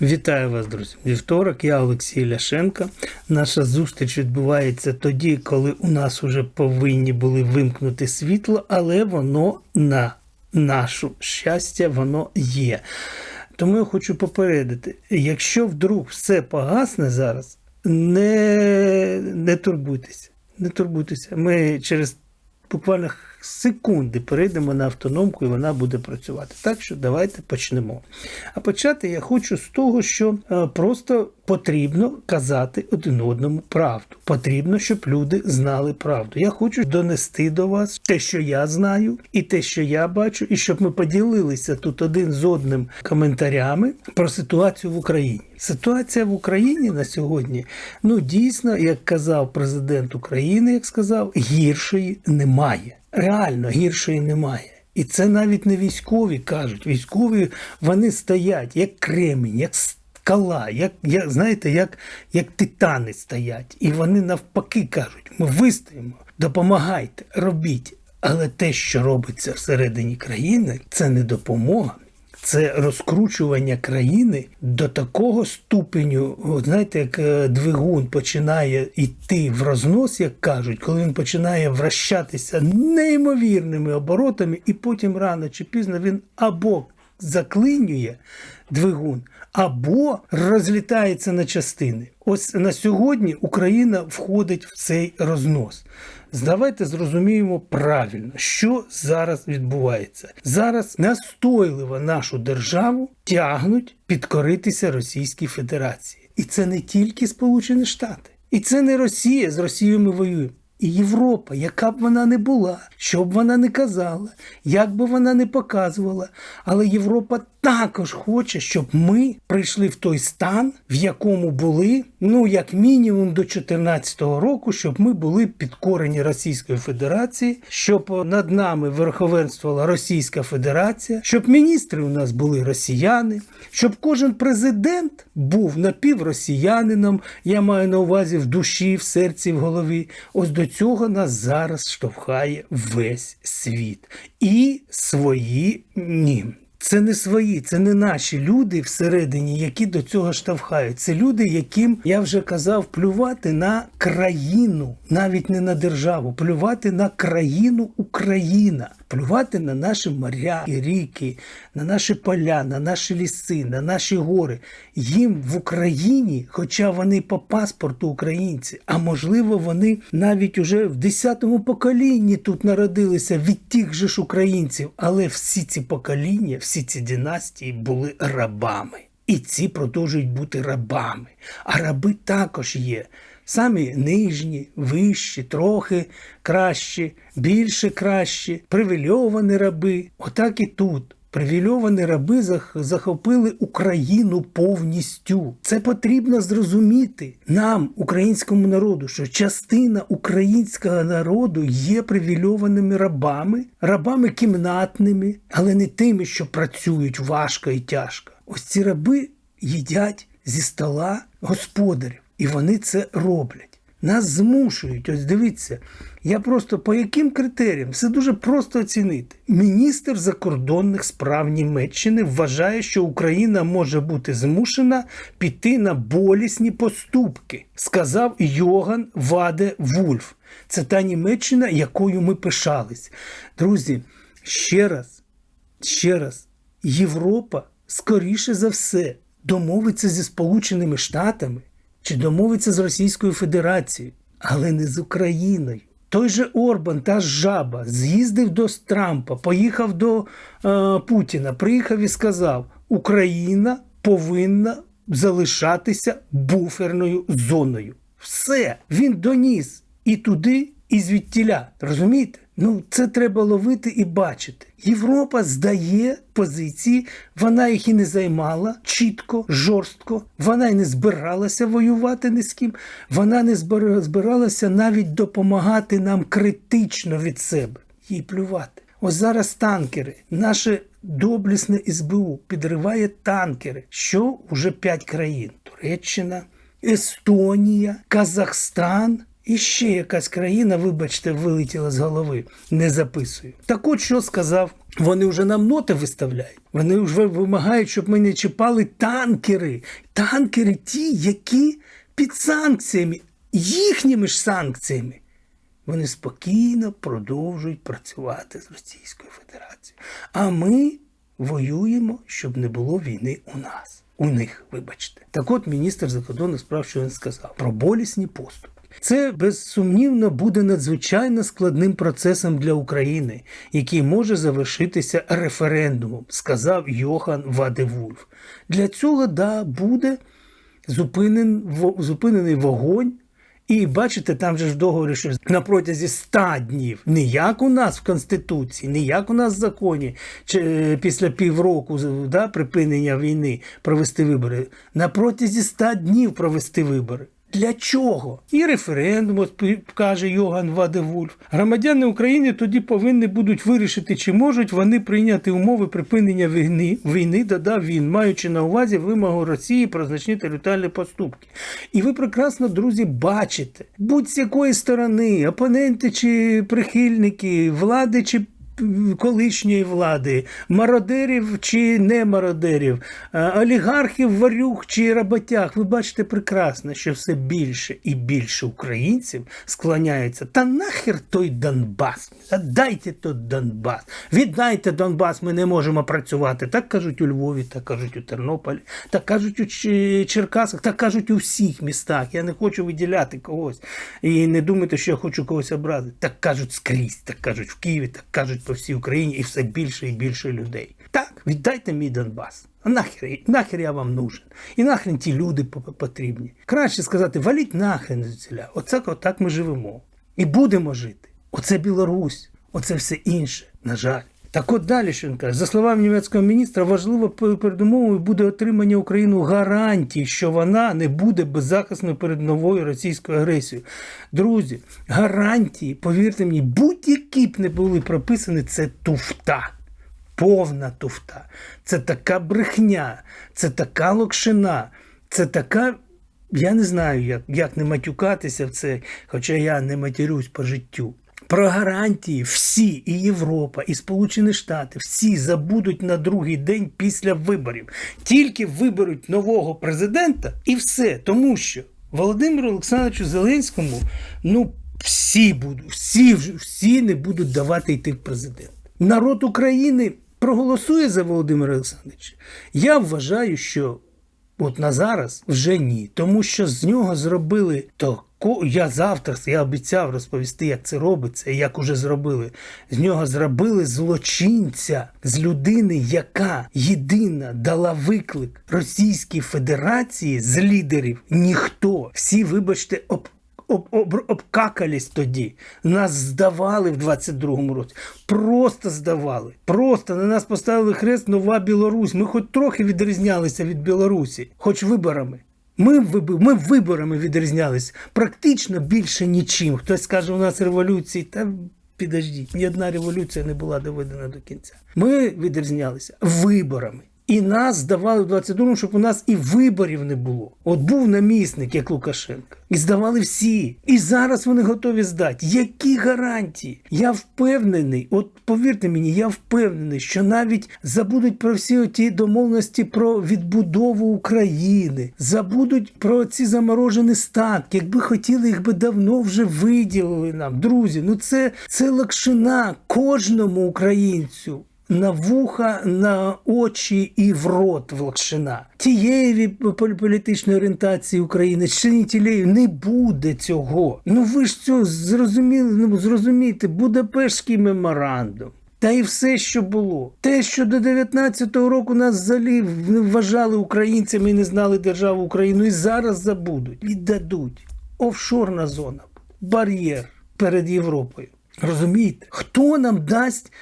Вітаю вас, друзі. Вівторок, я Олексій Ляшенко. Наша зустріч відбувається тоді, коли у нас вже повинні були вимкнути світло, але воно на нашу щастя, воно є. Тому я хочу попередити: якщо вдруг все погасне зараз, не, не турбуйтеся. Не турбуйтеся. Ми через буквально секунди перейдемо на автономку і вона буде працювати. Так що давайте почнемо. А почати я хочу з того, що е, просто потрібно казати один одному правду. Потрібно, щоб люди знали правду. Я хочу донести до вас те, що я знаю, і те, що я бачу, і щоб ми поділилися тут один з одним коментарями про ситуацію в Україні. Ситуація в Україні на сьогодні, ну дійсно, як казав президент України, як сказав, гіршої немає. Реально гіршої немає. І це навіть не військові кажуть. Військові вони стоять як кремінь, як скала, як, як знаєте, як, як титани стоять. І вони навпаки кажуть: ми вистоїмо, допомагайте, робіть. Але те, що робиться всередині країни, це не допомога. Це розкручування країни до такого ступеню, знаєте, як е, двигун починає йти в рознос, як кажуть, коли він починає вращатися неймовірними оборотами, і потім рано чи пізно він або заклинює двигун, або розлітається на частини. Ось на сьогодні Україна входить в цей рознос. Давайте зрозуміємо правильно, що зараз відбувається. Зараз настойливо нашу державу тягнуть підкоритися Російській Федерації. І це не тільки Сполучені Штати, і це не Росія. З Росією ми воюємо. І Європа, яка б вона не була, що б вона не казала, як би вона не показувала, але Європа також хоче, щоб ми прийшли в той стан, в якому були, ну як мінімум до 2014 року, щоб ми були підкорені Російської Федерації, щоб над нами верховенствувала Російська Федерація, щоб міністри у нас були росіяни, щоб кожен президент був напівросіянином. Я маю на увазі в душі, в серці, в голові. Ось до цього нас зараз штовхає весь світ і свої ні. Це не свої, це не наші люди всередині, які до цього штовхають. Це люди, яким я вже казав, плювати на країну, навіть не на державу, плювати на країну Україна, плювати на наші моря і ріки, на наші поля, на наші ліси, на наші гори. Їм в Україні, хоча вони по паспорту українці, а можливо, вони навіть уже в 10-му поколінні тут народилися від тих же ж українців, але всі ці покоління, всі ці династії були рабами. І ці продовжують бути рабами. А раби також є. Самі нижні, вищі, трохи кращі, більше кращі, привільовані раби. Отак і тут. Привільовані раби захопили Україну повністю. Це потрібно зрозуміти нам, українському народу, що частина українського народу є привільованими рабами, рабами кімнатними, але не тими, що працюють важко і тяжко. Ось ці раби їдять зі стола господарів, і вони це роблять. Нас змушують, ось дивіться, я просто по яким критеріям все дуже просто оцінити. Міністр закордонних справ Німеччини вважає, що Україна може бути змушена піти на болісні поступки, сказав Йоган Ваде Вульф. Це та Німеччина, якою ми пишались. Друзі, ще раз, ще раз, Європа скоріше за все домовиться зі Сполученими Штатами чи домовиться з Російською Федерацією, але не з Україною. Той же Орбан, та жаба, з'їздив до Трампа, поїхав до е, Путіна, приїхав і сказав: Україна повинна залишатися буферною зоною. Все, він доніс і туди, і звідтіля. Розумієте? Ну, це треба ловити і бачити. Європа здає позиції, вона їх і не займала чітко, жорстко. Вона й не збиралася воювати ні з ким. Вона не збиралася навіть допомагати нам критично від себе. Їй плювати. Ось зараз танкери, наше доблісне СБУ підриває танкери, що вже п'ять країн: Туреччина, Естонія, Казахстан І ще якась країна, вибачте, вилетіла з голови. Не записую. Так от що сказав? Вони вже нам ноти виставляють. Вони вже вимагають, щоб ми не чіпали танкери. Танкери ті, які під санкціями, їхніми ж санкціями. Вони спокійно продовжують працювати з Російською Федерацією. А ми воюємо, щоб не було війни у нас. У них, вибачте. Так от міністр закордонних справ, що він сказав про болісні поступки. Це безсумнівно буде надзвичайно складним процесом для України, який може завершитися референдумом, сказав Йохан Вадевульф. Для цього да, буде зупинен, зупинений вогонь. І бачите, там же ж договорі, що на протязі 100 днів, не як у нас в Конституції, не як у нас в законі, чи е, після півроку да, припинення війни провести вибори, на протязі 100 днів провести вибори. Для чого? І референдум, каже Йоган Вадевульф. Громадяни України тоді повинні будуть вирішити, чи можуть вони прийняти умови припинення війни, війни, додав він, маючи на увазі вимогу Росії про значні територіальні поступки. І ви прекрасно, друзі, бачите, будь-з якої сторони, опоненти чи прихильники, влади чи колишньої влади, мародерів чи не мародерів, е, олігархів, варюх чи роботяг. Ви бачите прекрасно, що все більше і більше українців склоняються. Та нахер той Донбас. Дайте той Донбас. Віддайте Донбас, ми не можемо працювати. Так кажуть у Львові, так кажуть у Тернополі, так кажуть у Черкасах, так кажуть у всіх містах. Я не хочу виділяти когось. І не думайте, що я хочу когось образити. Так кажуть скрізь, так кажуть в Києві, так кажуть по всій Україні і все більше і більше людей. Так, віддайте мій Донбас. А нахер, нахер я вам нужен? І нахрен ті люди по- потрібні. Краще сказати, валіть нахрен звідсіля. Оце отак ми живемо. І будемо жити. Оце Білорусь, оце все інше, на жаль. Так от далі, він каже, за словами німецького міністра, важливо передумовою буде отримання Україну гарантій, що вона не буде беззахисною перед новою російською агресією. Друзі, гарантії, повірте мені, будь-які б не були прописані, це туфта. Повна туфта. Це така брехня, це така локшина, це така. Я не знаю, як, як не матюкатися в це, хоча я не матерюсь по життю. Про гарантії всі, і Європа, і Сполучені Штати, всі забудуть на другий день після виборів. Тільки виберуть нового президента і все. Тому що Володимиру Олександровичу Зеленському, ну, всі будуть, всі, всі не будуть давати йти в президент. Народ України проголосує за Володимира Олександровича. Я вважаю, що От на зараз вже ні, тому що з нього зробили то. Я завтра я обіцяв розповісти, як це робиться, і як уже зробили. З нього зробили злочинця з людини, яка єдина дала виклик Російській Федерації з лідерів. Ніхто. Всі, вибачте, об, об, об, обкакались тоді. Нас здавали в 22-му році. Просто здавали. Просто на нас поставили хрест Нова Білорусь. Ми хоч трохи відрізнялися від Білорусі, хоч виборами. Ми, ми виборами відрізнялися практично більше нічим. Хтось скаже, у нас революції. Та підождіть, ні одна революція не була доведена до кінця. Ми відрізнялися виборами. І нас здавали в 22-му, щоб у нас і виборів не було. От був намісник, як Лукашенка. І здавали всі. І зараз вони готові здати. Які гарантії? Я впевнений, от повірте мені, я впевнений, що навіть забудуть про всі ті домовленості про відбудову України, забудуть про ці заморожені статки. Якби хотіли, їх би давно вже виділили нам. Друзі, ну це, це лакшина кожному українцю на вуха, на очі і в рот влакшина. Тієї пол- політичної орієнтації України чи не тієї не буде цього. Ну ви ж цього зрозуміли, ну зрозумійте, Будапештський меморандум. Та і все, що було. Те, що до 19-го року нас взагалі не вважали українцями і не знали державу Україну, і зараз забудуть, віддадуть. Офшорна зона, бар'єр перед Європою. Розумієте? Хто нам дасть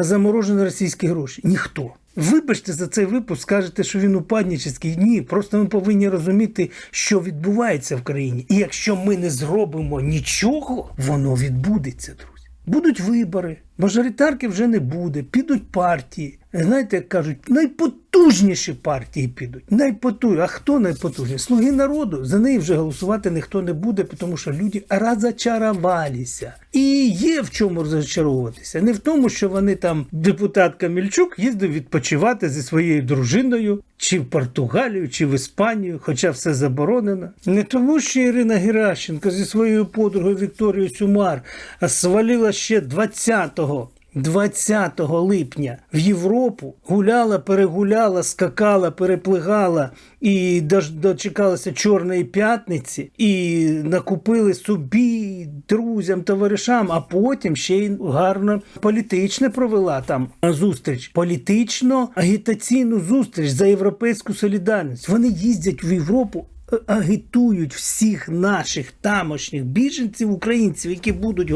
заморожені російські гроші? Ніхто. Вибачте за цей випуск, скажете, що він упаднічеський. Ні, просто ми повинні розуміти, що відбувається в країні. І якщо ми не зробимо нічого, воно відбудеться, друзі. Будуть вибори, Мажоритарки вже не буде, підуть партії. Знаєте, як кажуть, найпотужніші партії підуть. Найпотужніші. А хто найпотужніші? Слуги народу. За неї вже голосувати ніхто не буде, тому що люди розочарувалися. І є в чому розочаровуватися. Не в тому, що вони там, депутат Камільчук, їздив відпочивати зі своєю дружиною, чи в Португалію, чи в Іспанію, хоча все заборонено. Не тому, що Ірина Геращенко зі своєю подругою Вікторією Сюмар свалила ще 20-го 20 липня в Європу гуляла, перегуляла, скакала, переплигала і дочекалася Чорної п'ятниці, і накупили собі, друзям, товаришам, а потім ще й гарно політичне провела там зустріч. Політично агітаційну зустріч за європейську солідарність. Вони їздять в Європу агітують всіх наших тамошніх біженців, українців, які будуть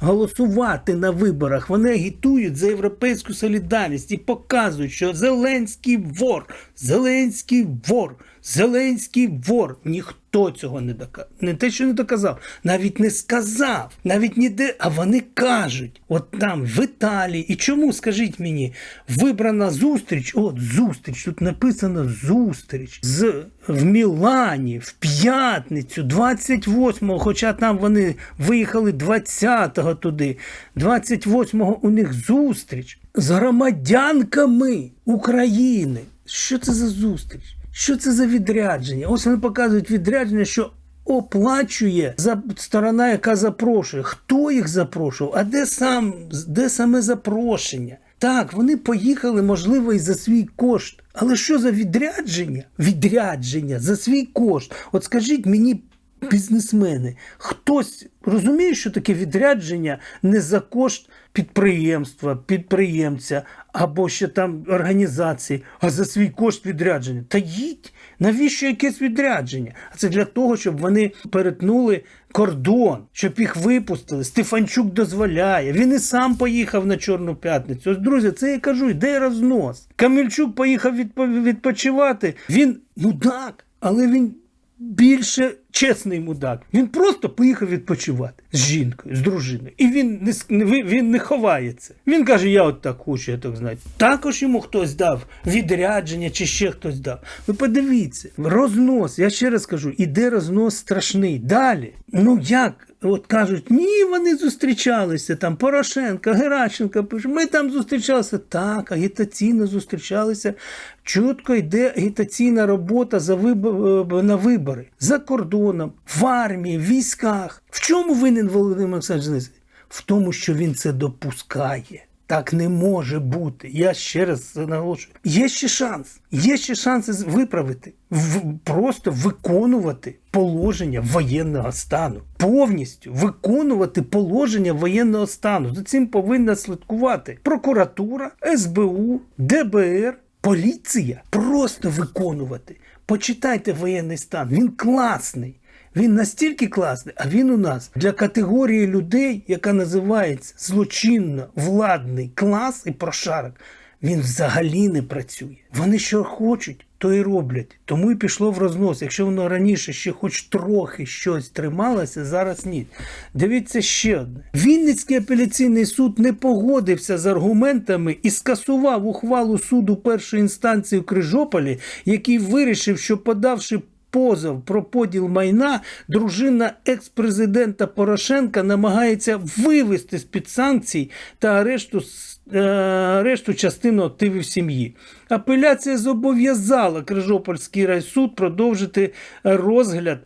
голосувати на виборах. Вони агітують за європейську солідарність і показують, що Зеленський вор, Зеленський вор, Зеленський вор. Ніхто цього не доказав. Не те, що не доказав, навіть не сказав, навіть ніде. А вони кажуть, от там в Італії. І чому, скажіть мені, вибрана зустріч? От зустріч, тут написано зустріч з в Мілані в п'ятницю, 28-го, хоча там вони виїхали 20-го туди, 28-го у них зустріч з громадянками України. Що це за зустріч? Що це за відрядження? Ось вони показують відрядження, що оплачує за сторона, яка запрошує. Хто їх запрошував? А де сам де саме запрошення? Так, вони поїхали, можливо, і за свій кошт. Але що за відрядження? Відрядження за свій кошт. От скажіть мені, бізнесмени, хтось розуміє, що таке відрядження не за кошт підприємства, підприємця або ще там організації, а за свій кошт відрядження. Та їдь, навіщо якесь відрядження? А це для того, щоб вони перетнули кордон, щоб їх випустили. Стефанчук дозволяє. Він і сам поїхав на Чорну п'ятницю. Ось, друзі, це я кажу, йде рознос. Камільчук поїхав відпо- відпочивати. Він мудак, але він більше чесний мудак. Він просто поїхав відпочивати з жінкою, з дружиною. І він не, він не ховається. Він каже: я от так хочу, я так знаю. Також йому хтось дав відрядження чи ще хтось дав. Ви подивіться, рознос, я ще раз кажу, іде рознос страшний. Далі. Ну як? От кажуть, ні, вони зустрічалися там. Порошенка, Геращенко пише, ми там зустрічалися. Так, агітаційно зустрічалися. Чутко йде агітаційна робота за вибор, на вибори за кордоном, в армії, в військах. В чому винен Володимир Олександрович? В тому, що він це допускає. Так не може бути. Я ще раз наголошую. Є ще шанс. Є ще шанси виправити, в, просто виконувати положення воєнного стану. Повністю виконувати положення воєнного стану. За цим повинна слідкувати прокуратура, СБУ, ДБР, поліція. Просто виконувати. Почитайте воєнний стан. Він класний. Він настільки класний, а він у нас для категорії людей, яка називається злочинно владний клас і прошарок, він взагалі не працює. Вони що хочуть, то і роблять. Тому і пішло в рознос. Якщо воно раніше ще хоч трохи щось трималося, зараз ні. Дивіться ще одне. Вінницький апеляційний суд не погодився з аргументами і скасував ухвалу суду першої інстанції у Крижополі, який вирішив, що подавши позов про поділ майна, дружина екс-президента Порошенка намагається вивести з-під санкцій та арешту, е, арешту частину активів сім'ї. Апеляція зобов'язала Крижопольський райсуд продовжити розгляд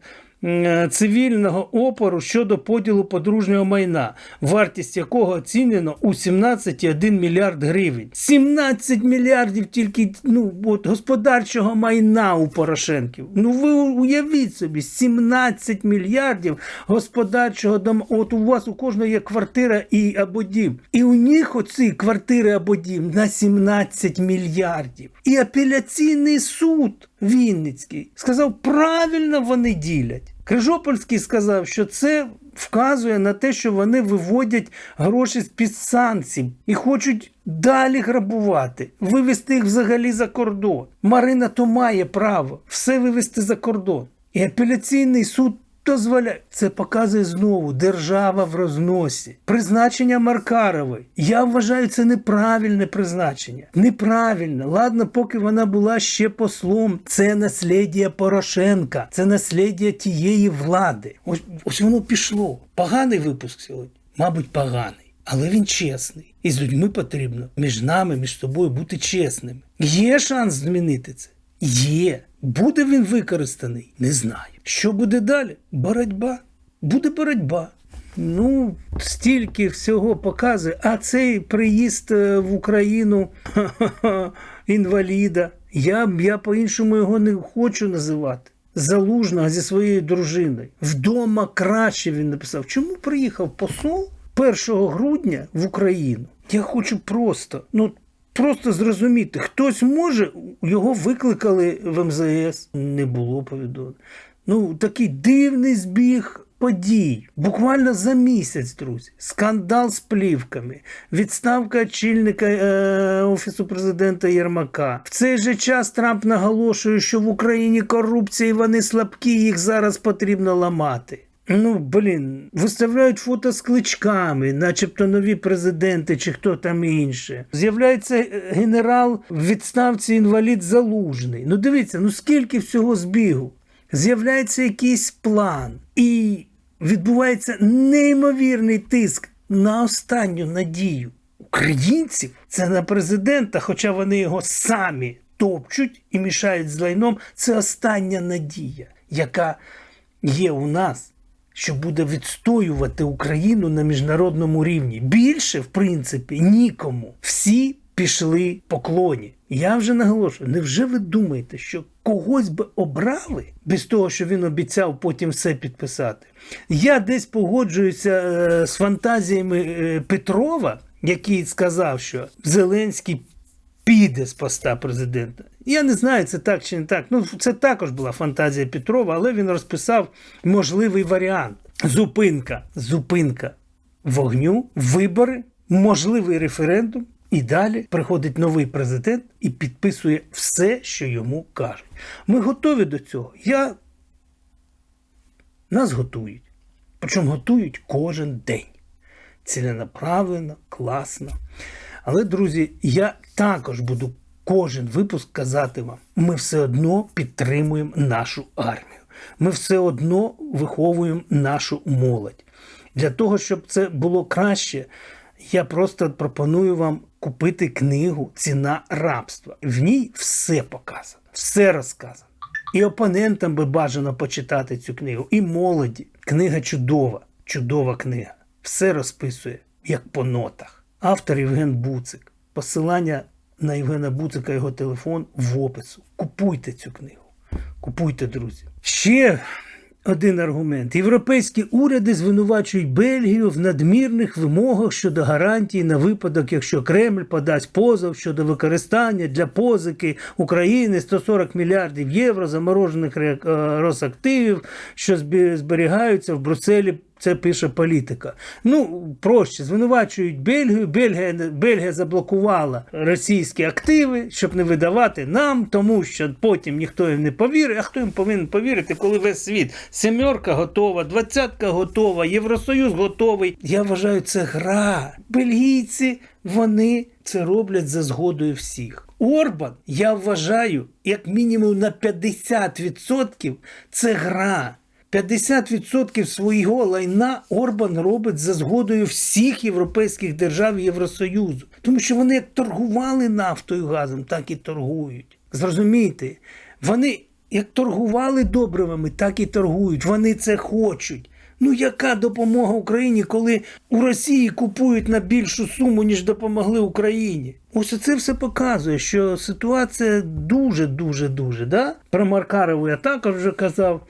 цивільного опору щодо поділу подружнього майна, вартість якого оцінено у 17,1 мільярд гривень. 17 мільярдів тільки ну, от, господарчого майна у Порошенків. Ну ви уявіть собі, 17 мільярдів господарчого дома. От у вас у кожного є квартира і або дім. І у них оці квартири або дім на 17 мільярдів. І апеляційний суд Вінницький сказав, правильно вони ділять. Крижопольський сказав, що це вказує на те, що вони виводять гроші з-під санкцій і хочуть далі грабувати, вивести їх взагалі за кордон. Марина то має право все вивести за кордон. І апеляційний суд дозволяє. Це показує знову держава в розносі. Призначення Маркарової. Я вважаю, це неправильне призначення. Неправильне. Ладно, поки вона була ще послом. Це наслідя Порошенка, це наслідя тієї влади. Ось, ось воно пішло. Поганий випуск сьогодні? Мабуть, поганий. Але він чесний. І з людьми потрібно між нами, між собою бути чесними. Є шанс змінити це? Є. Буде він використаний? Не знаю. Що буде далі? Боротьба. Буде боротьба. Ну, стільки всього показує. А цей приїзд е, в Україну інваліда. Я, я по-іншому його не хочу називати. Залужного зі своєю дружиною. Вдома краще він написав. Чому приїхав посол 1 грудня в Україну? Я хочу просто, ну просто зрозуміти, хтось може, його викликали в МЗС. Не було повідомлення. Ну, такий дивний збіг подій. Буквально за місяць, друзі. Скандал з плівками, відставка очільника е, Офісу президента Єрмака. В цей же час Трамп наголошує, що в Україні корупція і вони слабкі, їх зараз потрібно ламати. Ну, блін, виставляють фото з кличками, начебто нові президенти чи хто там інше. З'являється е, генерал в відставці інвалід залужний. Ну дивіться, ну скільки всього збігу. З'являється якийсь план, і відбувається неймовірний тиск на останню надію українців. Це на президента, хоча вони його самі топчуть і мішають з лайном. Це остання надія, яка є у нас що буде відстоювати Україну на міжнародному рівні. Більше, в принципі, нікому. Всі пішли по клоні. Я вже наголошую, невже ви думаєте, що когось би обрали без того, що він обіцяв потім все підписати? Я десь погоджуюся е, з фантазіями е, Петрова, який сказав, що Зеленський піде з поста президента. Я не знаю, це так чи не так. Ну, це також була фантазія Петрова, але він розписав можливий варіант: зупинка, зупинка вогню, вибори, можливий референдум. І далі приходить новий президент і підписує все, що йому кажуть. Ми готові до цього. Я... Нас готують. Причому готують кожен день. Ціленаправленно, класно. Але, друзі, я також буду кожен випуск казати вам: ми все одно підтримуємо нашу армію. Ми все одно виховуємо нашу молодь. Для того, щоб це було краще, я просто пропоную вам купити книгу Ціна рабства. В ній все показано, все розказано. І опонентам би бажано почитати цю книгу, і молоді. Книга чудова, чудова книга. Все розписує, як по нотах. Автор Євген Буцик. Посилання на Євгена Буцика його телефон в опису. Купуйте цю книгу. Купуйте, друзі. Ще один аргумент: європейські уряди звинувачують Бельгію в надмірних вимогах щодо гарантій на випадок, якщо Кремль подасть позов щодо використання для позики України 140 мільярдів євро заморожених е, Росактивів, що зберігаються в Брюсселі. Це пише політика. Ну, проще, звинувачують Бельгію. Бельгія Бельгія заблокувала російські активи, щоб не видавати нам, тому що потім ніхто їм не повірить. А хто їм повинен повірити, коли весь світ? Семерка готова, двадцятка готова, Євросоюз готовий. Я вважаю, це гра. Бельгійці вони це роблять за згодою всіх. Орбан, я вважаю, як мінімум на 50% це гра. 50% свого лайна Орбан робить за згодою всіх європейських держав Євросоюзу. Тому що вони як торгували нафтою газом, так і торгують. Зрозумійте, вони як торгували добривами, так і торгують. Вони це хочуть. Ну, яка допомога Україні, коли у Росії купують на більшу суму, ніж допомогли Україні? Ось це все показує, що ситуація дуже, дуже, дуже. Да? Про Маркарову я також вже казав.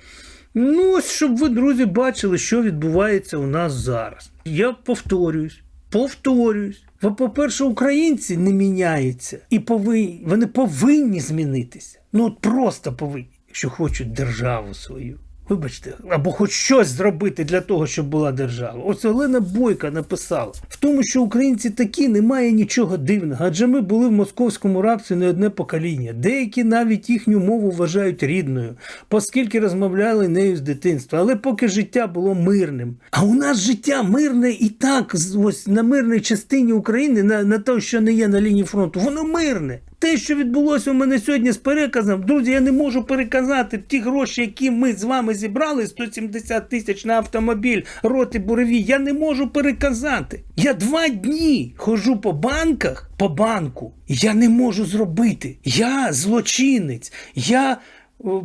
Ну, ось щоб ви, друзі, бачили, що відбувається у нас зараз. Я повторююсь, повторююсь. Бо, по-перше, українці не міняються і повинні, вони повинні змінитися. Ну, от просто повинні, якщо хочуть державу свою. Вибачте, або хоч щось зробити для того, щоб була держава. Ось Олена Бойка написала в тому, що українці такі немає нічого дивного, адже ми були в московському рабстві не одне покоління. Деякі навіть їхню мову вважають рідною, оскільки розмовляли нею з дитинства. Але поки життя було мирним. А у нас життя мирне і так, ось на мирній частині України, на, на те, що не є на лінії фронту, воно мирне. Те, що відбулося у мене сьогодні з переказом, друзі, я не можу переказати ті гроші, які ми з вами зібрали, 170 тисяч на автомобіль, роти буревій, я не можу переказати. Я два дні ходжу по банках, по банку, я не можу зробити. Я злочинець, я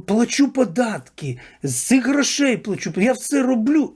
плачу податки, з цих грошей плачу, я все роблю.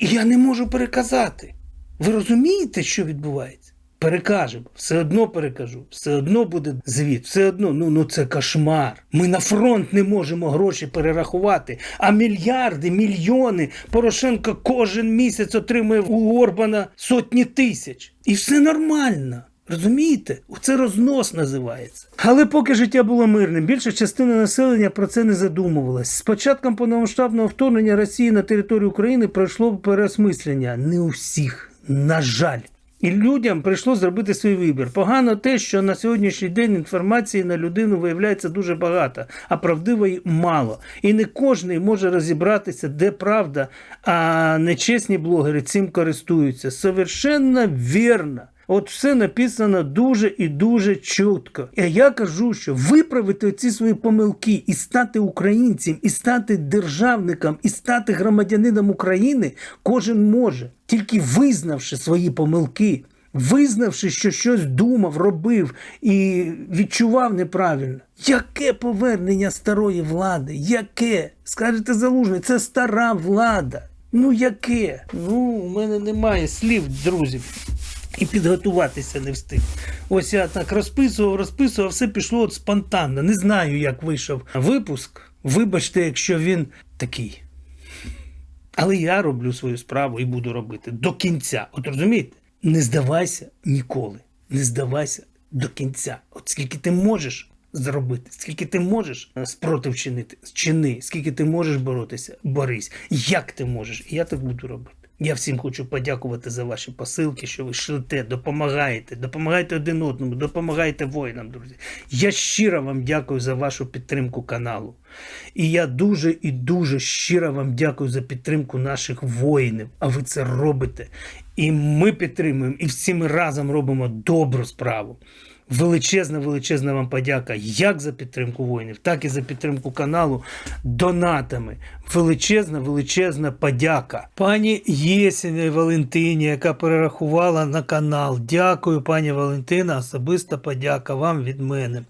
Я не можу переказати. Ви розумієте, що відбувається? Перекажемо, все одно перекажу, все одно буде звіт, все одно, ну, ну це кошмар. Ми на фронт не можемо гроші перерахувати, а мільярди, мільйони Порошенко кожен місяць отримує у Орбана сотні тисяч. І все нормально. Розумієте? Це рознос називається. Але поки життя було мирним, більша частина населення про це не задумувалась. З початком повномасштабного вторгнення Росії на територію України пройшло переосмислення. Не у всіх, на жаль. І людям прийшло зробити свій вибір. Погано те, що на сьогоднішній день інформації на людину виявляється дуже багато, а правдивої мало. І не кожен може розібратися, де правда, а нечесні блогери цим користуються. Совершенно вірно. От все написано дуже і дуже чітко. І я кажу, що виправити ці свої помилки і стати українцем, і стати державником, і стати громадянином України кожен може, тільки визнавши свої помилки, визнавши, що щось думав, робив і відчував неправильно. Яке повернення старої влади? Яке? Скажете залужний, це стара влада. Ну яке? Ну, у мене немає слів, друзі. І підготуватися не встиг. Ось я так розписував, розписував, все пішло от спонтанно. Не знаю, як вийшов випуск. Вибачте, якщо він такий. Але я роблю свою справу і буду робити до кінця. От розумієте? Не здавайся ніколи. Не здавайся до кінця. От скільки ти можеш зробити, скільки ти можеш спротив чинити, чини, скільки ти можеш боротися, борись. Як ти можеш, і я так буду робити. Я всім хочу подякувати за ваші посилки, що ви шлете, допомагаєте, допомагаєте один одному, допомагаєте воїнам, друзі. Я щиро вам дякую за вашу підтримку каналу. І я дуже і дуже щиро вам дякую за підтримку наших воїнів. А ви це робите. І ми підтримуємо, і всі ми разом робимо добру справу. Величезна, величезна вам подяка як за підтримку воїнів, так і за підтримку каналу донатами. Величезна, величезна подяка. Пані Єсені Валентині, яка перерахувала на канал. Дякую, пані Валентина. Особиста подяка вам від мене.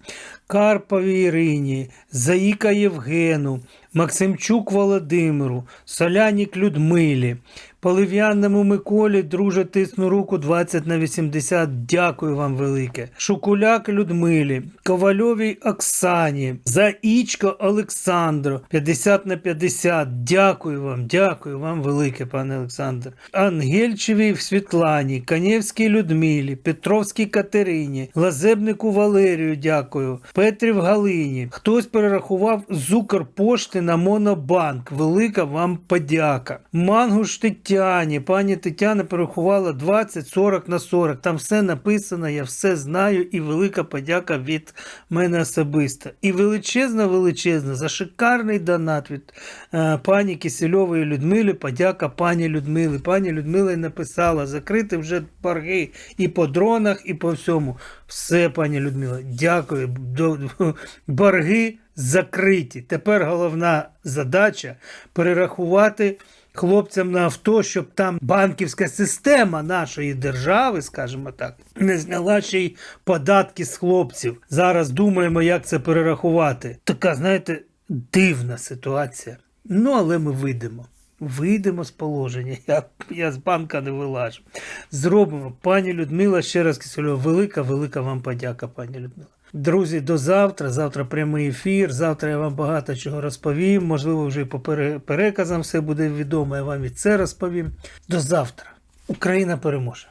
Карповій Ірині, Заїка Євгену, Максимчук Володимиру, Солянік Людмилі, Полив'янному Миколі, друже, тисну руку 20 на 80. Дякую вам велике. Шукуляк Людмилі, Ковальовій Оксані, Заічко Олександру 50 на 50. Дякую вам, дякую вам велике, пане Олександр. Ангельчевій Світлані, Канєвській Людмилі, Петровській Катерині, Лазебнику Валерію, дякую. Петрів Галині. Хтось перерахував з Укрпошти на Монобанк. Велика вам подяка. Мангуш Тетяні. Пані Тетяна перерахувала 20, 40 на 40. Там все написано, я все знаю. І велика подяка від мене особисто. І величезна, величезна за шикарний донат від е, пані Кисельової Людмили. Подяка пані Людмили. Пані Людмила написала закрити вже борги і по дронах, і по всьому. Все, пані Людмила, дякую. Борги закриті. Тепер головна задача перерахувати хлопцям на авто, щоб там банківська система нашої держави, скажімо так, не зняла ще й податки з хлопців. Зараз думаємо, як це перерахувати. Така, знаєте, дивна ситуація. Ну, але ми вийдемо. Вийдемо з положення. Я, я з банка не вилажу. Зробимо. Пані Людмила, ще раз Кисельова, велика, велика вам подяка, пані Людмила. Друзі, до завтра. Завтра прямий ефір. Завтра я вам багато чого розповім. Можливо, вже і по пере- переказам все буде відомо. Я вам і це розповім. До завтра. Україна переможе.